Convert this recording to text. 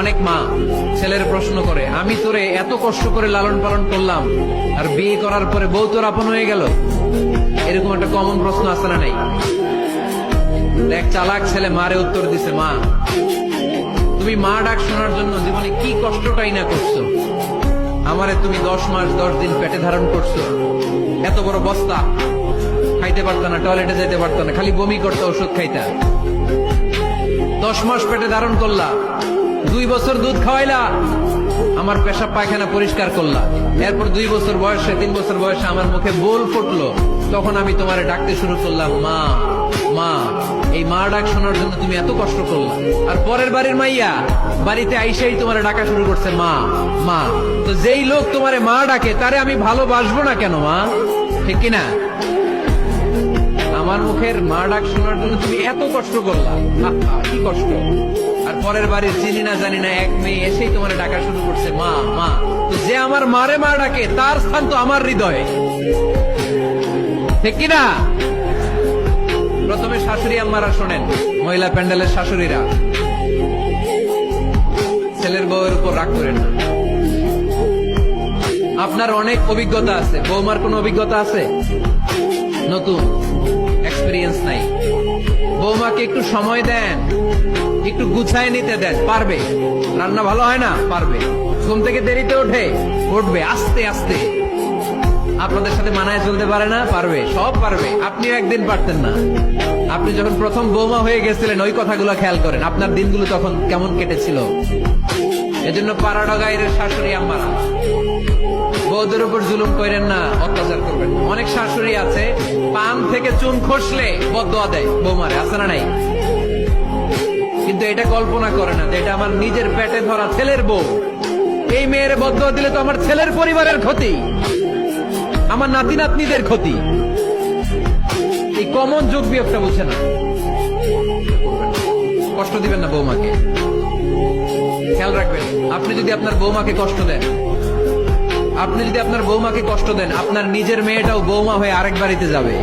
অনেক মা ছেলের প্রশ্ন করে, আমি তোরে এত কষ্ট করে লালন পালন করলাম, আর বিয়ে করার পরে বউ তোর আপন হয়ে গেল? এরকম একটা কমন প্রশ্ন আছে না নাই? এক চালাক ছেলে মারে উত্তর দিছে, মা, তুমি মা ডাক শোনার জন্য জীবনে কি কষ্টটাই না করছ? আমারে তুমি দশ মাস, দশ দিন পেটে ধারণ করছ। এত বড় বস্তা, খাইতে পারত না, টয়লেটে যেতে পারত না, খালি বমি করতো, ওষুধ খাইতা। দশ মাস পেটে ধারণ করলা দুই বছর দুধ খাওয়াইলা, আমার পেশাব পায়খানা পরিষ্কার করলা। এরপর দুই বছর বয়সে, তিন বছর বয়সে আমার মুখে বোল ফুটলো। তখন আমি তোমারে ডাকতে শুরু করলাম, মা মা, এই মা ডাক শোনার জন্য তুমি এত কষ্ট করলা। আর পরের বাড়ির মাইয়া বাড়িতে আইসাই তোমার ডাকা শুরু করছে, মা মা, তো যেই লোক তোমারে মা ডাকে, তারে আমি ভালোবাসবো না কেন, মা? ঠিক কিনা? আমার মুখের মা ডাক শোনার জন্য তুমি এত কষ্ট করলা। কি কষ্ট। আর পরের বাড়ির চিনি না জানি না, এক মেয়ে এসেই তোমার ডাকা শুরু করছে। মা মা, তো যে আমার মারে মা ডাকে, তার স্থান তো আমার হৃদয়ে। ঠিক কিনা? প্রথমে শাশুড়ি আম্মারা শোনেন, মহিলা প্যান্ডেলের শাশুড়িরা। ছেলের বউয়ের উপর রাগ করেন আপনার অনেক অভিজ্ঞতা আছে। বৌমার কোনো অভিজ্ঞতা আছে? নতুন? এক্সপিরিয়েন্স নাই। বৌমাকে একটু সময় দেন। একটু গুছায় নিতে দেন। পারবে। রান্না ভালো হয় না? পারবে। ঘুম থেকে দেরিতে ওঠে? উঠবে। আস্তে আস্তে। আপনাদের সাথে মানায় চলতে পারে না? পারবে। সব পারবে। আপনিও একদিন পারতেন না। আপনি যখন প্রথম বৌমা হয়ে গেছিলেন, ওই কথাগুলো খেয়াল করেন। আপনার দিনগুলো তখন কেমন কেটেছিল? এজন্য পাড়াডা গাইরের শাশুড়ি আম্মারা। বৌদের উপর জুলুম করেন না, অত্যাচার করবেন। অনেক শাশুড়ি আছে, পান থেকে চুন খসলে বদয়া দেয় বৌমারে, আছে না নাই? কিন্তু এটা কল্পনা করে না যে এটা আমার নিজের পেটে ধরা ছেলের বউ। এই মেয়ের বদয়া দিলে তো আমার ছেলের পরিবারের ক্ষতি, আমার নাতি নাতনিদের ক্ষতি। এই কমন যোগ বিয়োগটা বুঝে না। কষ্ট দিবেন না বৌমাকে। খেয়াল রাখবেন, আপনি যদি আপনার বৌমাকে কষ্ট দেন আপনি যদি আপনার বৌমাকে কষ্ট দেন আপনার নিজের মেয়েটাও বৌমা হয়ে আরেক বাড়িতে যাবে।